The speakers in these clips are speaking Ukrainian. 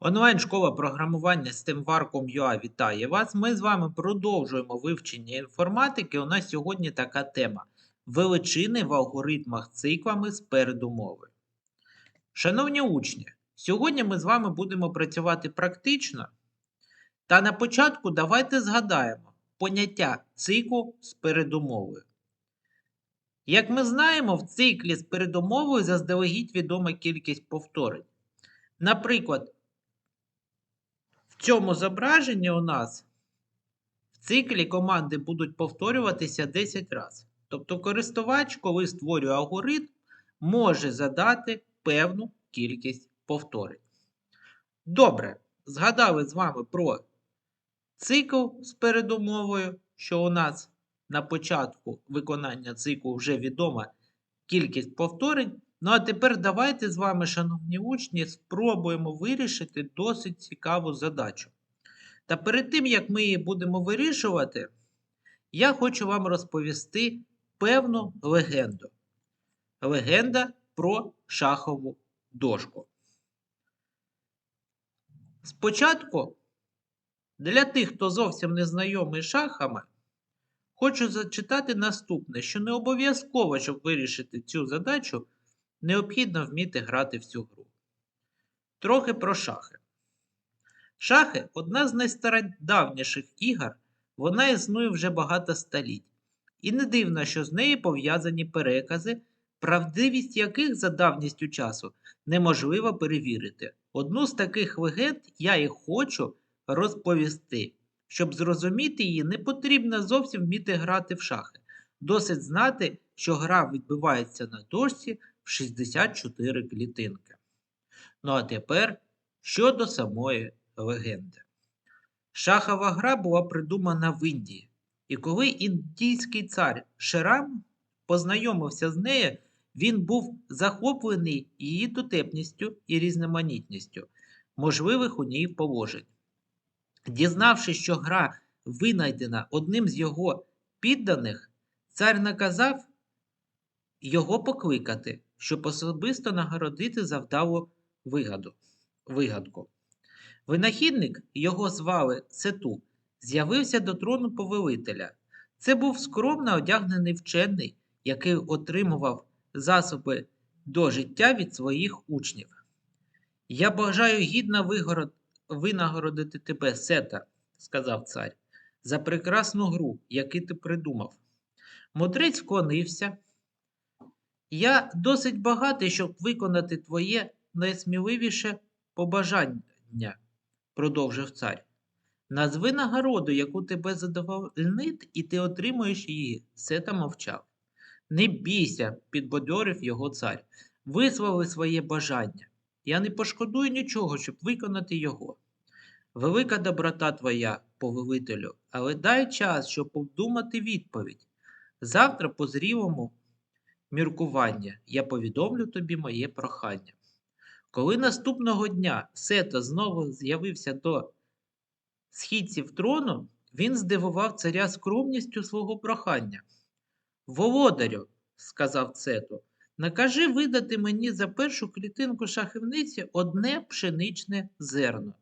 Онлайн-школа програмування STEMVAR.com.ua вітає вас. Ми з вами продовжуємо вивчення інформатики. У нас сьогодні така тема: величини в алгоритмах циклами з передумови. Шановні учні, сьогодні ми з вами будемо працювати практично. Та на початку давайте згадаємо поняття циклу з передумовою. Як ми знаємо, в циклі з передумовою заздалегідь відома кількість повторень. Наприклад, в цьому зображенні у нас в циклі команди будуть повторюватися 10 разів. Тобто користувач, коли створює алгоритм, може задати певну кількість повторень. Добре, згадали з вами про цикл з передумовою, що у нас на початку виконання циклу вже відома кількість повторень. Ну а тепер давайте з вами, шановні учні, спробуємо вирішити досить цікаву задачу. Та перед тим, як ми її будемо вирішувати, я хочу вам розповісти певну легенду. Легенда про шахову дошку. Спочатку, для тих, хто зовсім не знайомий шахами, хочу зачитати наступне, що не обов'язково, щоб вирішити цю задачу, необхідно вміти грати в цю гру. Трохи про шахи. Шахи одна з найстародавніших ігор, вона існує вже багато століть. І не дивно, що з нею пов'язані перекази, правдивість яких за давністю часу неможливо перевірити. Одну з таких легенд я і хочу розповісти. Щоб зрозуміти її, не потрібно зовсім вміти грати в шахи. Досить знати, що гра відбувається на дошці 64 клітинки. Ну а тепер щодо самої легенди. Шахова гра була придумана в Індії, і коли індійський цар Шерам познайомився з нею, він був захоплений її дотепністю і різноманітністю, можливих у ній положень. Дізнавшись, що гра винайдена одним з його підданих, цар наказав його покликати, щоб особисто нагородити за вдалу вигаду, вигадку. Винахідник, його звали Сету, з'явився до трону повелителя. Це був скромно одягнений вчений, який отримував засоби до життя від своїх учнів. Я бажаю гідно вигород... винагородити тебе, Сета, сказав цар, за прекрасну гру, яку ти придумав. Мудрець вклонився. Я досить багатий, щоб виконати твоє найсміливіше побажання, продовжив цар. Назви нагороду, яку тебе задовольнить, і ти отримуєш її, Сета мовчав. Не бійся, підбадьорив його цар. Вислови своє бажання. Я не пошкодую нічого, щоб виконати його. Велика доброта твоя, повелителю, але дай час, щоб обдумати відповідь. Завтра по зрілому міркування я повідомлю тобі моє прохання. Коли наступного дня Сета знову з'явився до східців трону, він здивував царя скромністю свого прохання. Володарю, сказав Сету, накажи видати мені за першу клітинку шахівниці одне пшеничне зерно.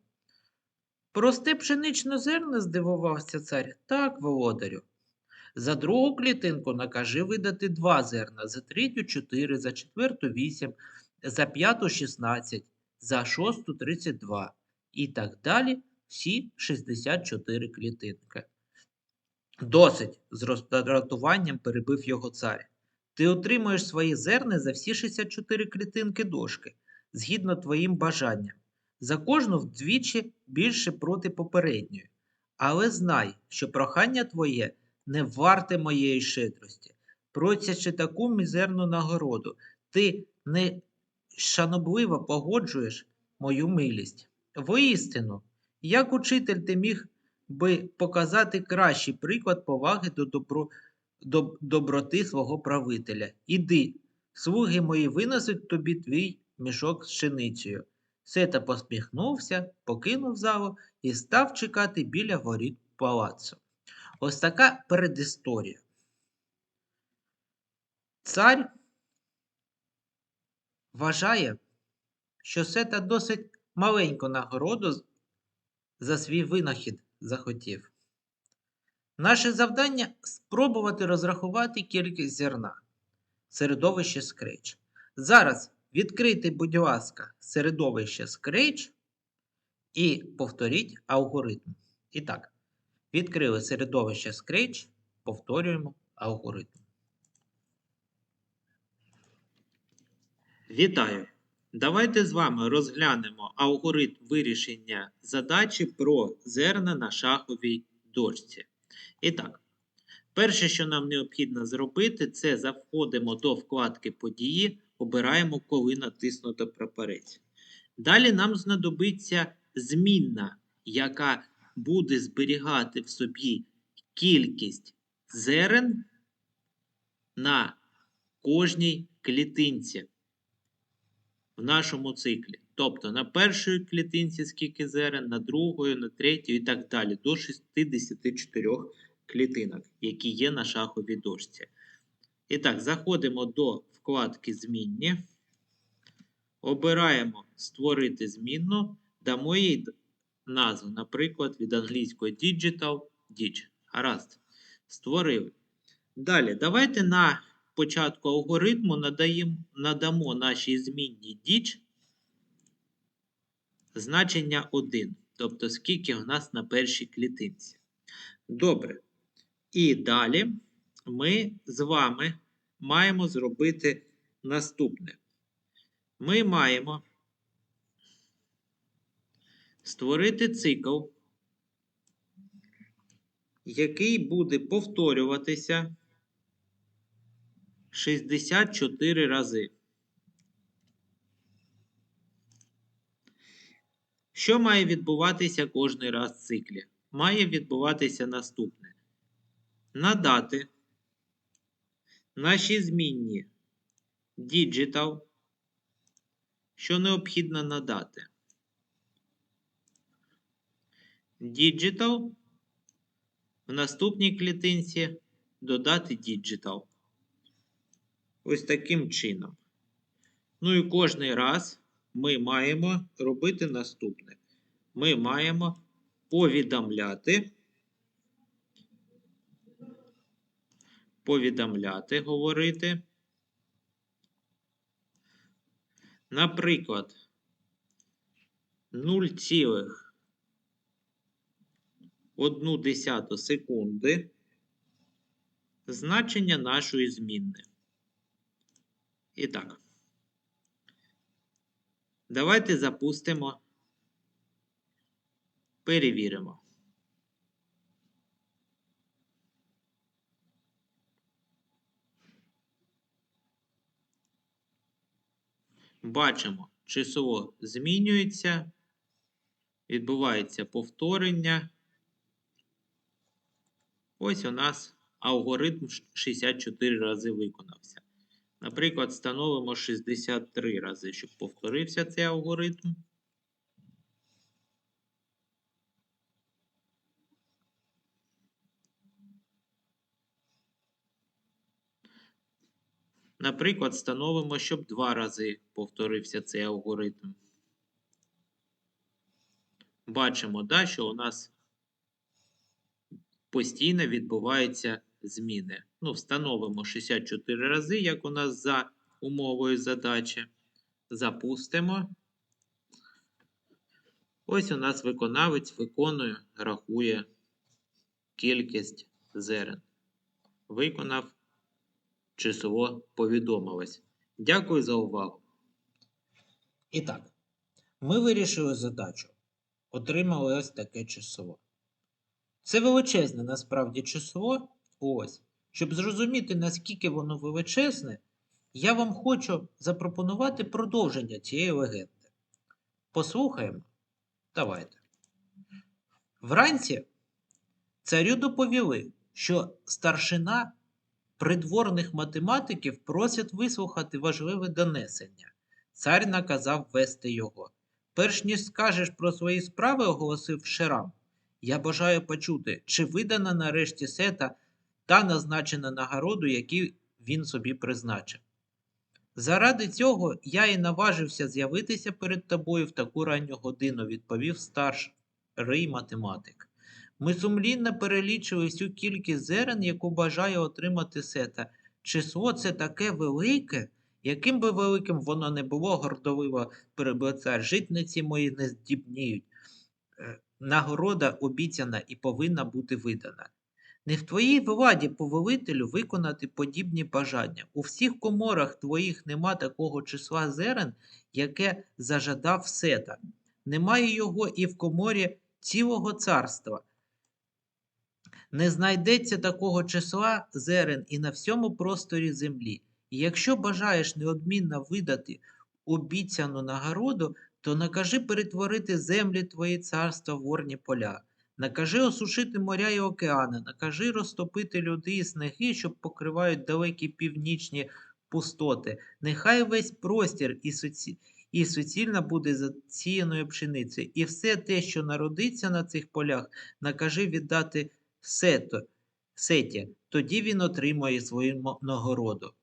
Просте пшеничне зерно, здивувався цар. Так, володарю. За другу клітинку накажи видати два зерна, за третю чотири, за четверту вісім, за п'яту шістнадцять, за шосту тридцять два. І так далі всі 64 клітинки. Досить, з роздратуванням перебив його цар. Ти отримуєш свої зерни за всі 64 клітинки дошки, згідно твоїм бажанням. За кожну вдвічі більше проти попередньої. Але знай, що прохання твоє не варте моєї щедрості. Просячи таку мізерну нагороду, ти не шанобливо погоджуєш мою милість. Воістину, як учитель ти міг би показати кращий приклад поваги до добро, до доброти свого правителя. Іди, слуги мої винесуть тобі твій мішок з пшеницею. Сета посміхнувся, покинув залу і став чекати біля воріт палацу. Ось така передісторія. Цар вважає, що Сета досить маленьку нагороду за свій винахід захотів. Наше завдання спробувати розрахувати кількість зерна в середовищі Scratch. Зараз відкрийте, будь ласка, середовище Scratch і повторіть алгоритм. І так, відкрили середовище Scratch, повторюємо алгоритм. Вітаю! Давайте з вами розглянемо алгоритм вирішення задачі про зерна на шаховій дошці. І так, перше, що нам необхідно зробити, це заходимо до вкладки події, обираємо, коли натиснуто прапорець. Далі нам знадобиться змінна, яка буде зберігати в собі кількість зерен на кожній клітинці в нашому циклі. Тобто на першій клітинці скільки зерен, на другої, на третій і так далі, до 64 клітинок, які є на шаховій дошці. І так, заходимо до вкладки Змінні. Обираємо Створити змінну, дамо їй назву, наприклад, від англійської Digital Dig. Гаразд. Створили. Далі, давайте на початку алгоритму надаємо, надамо нашій змінній Dig значення 1. Тобто, скільки в нас на першій клітинці. Добре. І далі ми з вами маємо зробити наступне. Ми маємо створити цикл, який буде повторюватися 64 рази. Що має відбуватися кожний раз в циклі? Має відбуватися наступне. Надати наші змінні digital, що необхідно надати. Digital в наступній клітинці додати digital. Ось таким чином. Ну і кожний раз ми маємо робити наступне. Ми маємо повідомляти, повідомляти, говорити. Наприклад, 0,1 секунди значення нашої змінни. І так. Давайте запустимо. Перевіримо. Бачимо, число змінюється, відбувається повторення. Ось у нас алгоритм 64 рази виконався. Наприклад, встановимо 63 рази, щоб повторився цей алгоритм. Наприклад, встановимо, щоб два рази повторився цей алгоритм. Бачимо, да, що у нас постійно відбуваються зміни. Ну, встановимо 64 рази, як у нас за умовою задачі. Запустимо. Ось у нас виконавець виконує, рахує кількість зерен. Виконав число повідомилось. Дякую за увагу. І так, ми вирішили задачу. Отримали ось таке число. Це величезне насправді число. Ось. Щоб зрозуміти, наскільки воно величезне, я вам хочу запропонувати продовження цієї легенди. Послухаємо. Давайте. Вранці царю доповіли, що старшина придворних математиків просять вислухати важливе донесення. Цар наказав вести його. Перш ніж скажеш про свої справи, оголосив Шерам. Я бажаю почути, чи видана нарешті сета та назначена нагороду, яку він собі призначив. Заради цього я і наважився з'явитися перед тобою в таку ранню годину, відповів старший математик. Ми сумлінно перелічили всю кількість зерен, яку бажає отримати сета. Число це таке велике, яким би великим воно не було, гордовиво перебив цар, житниці мої не здібніють. Нагорода обіцяна і повинна бути видана. Не в твоїй владі, повелителю, виконати подібні бажання. У всіх коморах твоїх нема такого числа зерен, яке зажадав сета. Немає його і в коморі цілого царства. Не знайдеться такого числа зерен і на всьому просторі землі. І якщо бажаєш неодмінно видати обіцяну нагороду, то накажи перетворити землі твої царства в орні поля. Накажи осушити моря і океани, накажи розтопити люди і снеги, що покривають далекі північні пустоти. Нехай весь простір і, суці... і суцільно буде засіяною пшеницею. І все те, що народиться на цих полях, накажи віддати сето, сеті. Тоді він отримає свою нагороду.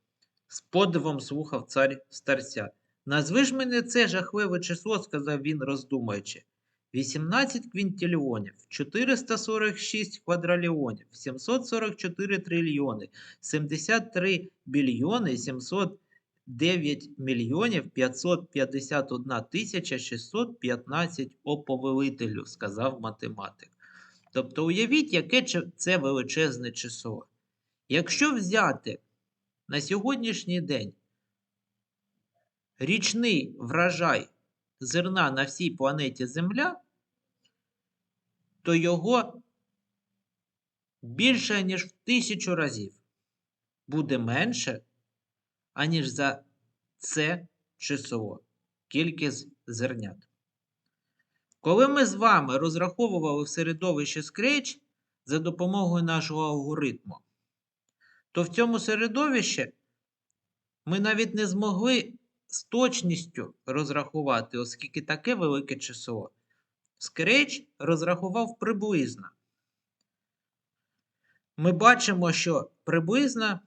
З подивом слухав цар старця. Назви ж мене це жахливе число, сказав він, роздумуючи. 18 квінтильйонів, 446 квадрильйонів, 744 трильйони, 73 більйони, 709 мільйонів 551 тисяча 615 оповелителю, сказав математик. Тобто уявіть, яке це величезне число. Якщо взяти на сьогоднішній день річний врожай зерна на всій планеті Земля, то його більше, ніж в тисячу разів буде менше, аніж за це число, кількість зернят. Коли ми з вами розраховували в середовищі Scratch за допомогою нашого алгоритму, то в цьому середовищі ми навіть не змогли з точністю розрахувати, оскільки таке велике число. Scratch розрахував приблизно. Ми бачимо, що приблизно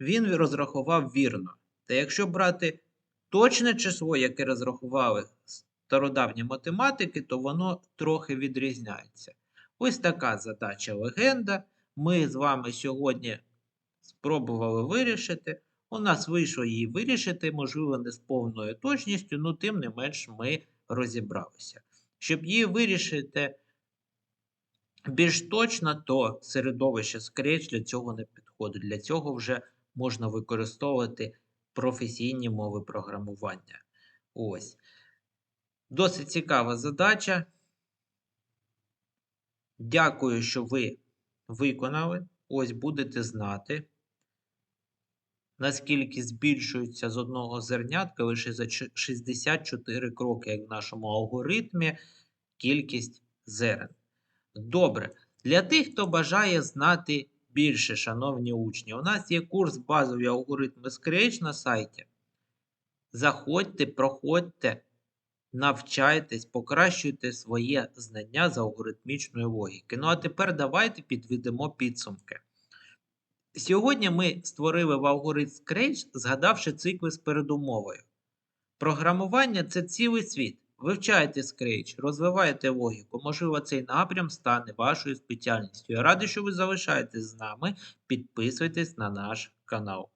він розрахував вірно. Та якщо брати точне число, яке розрахували стародавні математики, то воно трохи відрізняється. Ось така задача легенда. Ми з вами сьогодні спробували вирішити. У нас вийшло її вирішити, можливо, не з повною точністю, але тим не менш ми розібралися. Щоб її вирішити більш точно, то середовище Scratch для цього не підходить. Для цього вже можна використовувати професійні мови програмування. Ось. Досить цікава задача. Дякую, що ви виконали. Ось будете знати, наскільки збільшується з одного зернятка лише за 64 кроки, як в нашому алгоритмі, кількість зерен. Добре. Для тих, хто бажає знати більше, шановні учні, у нас є курс базові алгоритми Scratch на сайті. Заходьте, проходьте, навчайтесь, покращуйте своє знання з алгоритмічної логіки. Ну а тепер давайте підведемо підсумки. Сьогодні ми створили в алгоритм Scratch, згадавши цикли з передумовою. Програмування це цілий світ. Вивчайте Scratch, розвивайте логіку. Можливо, цей напрям стане вашою спеціальністю. Я радий, що ви залишаєтесь з нами. Підписуйтесь на наш канал.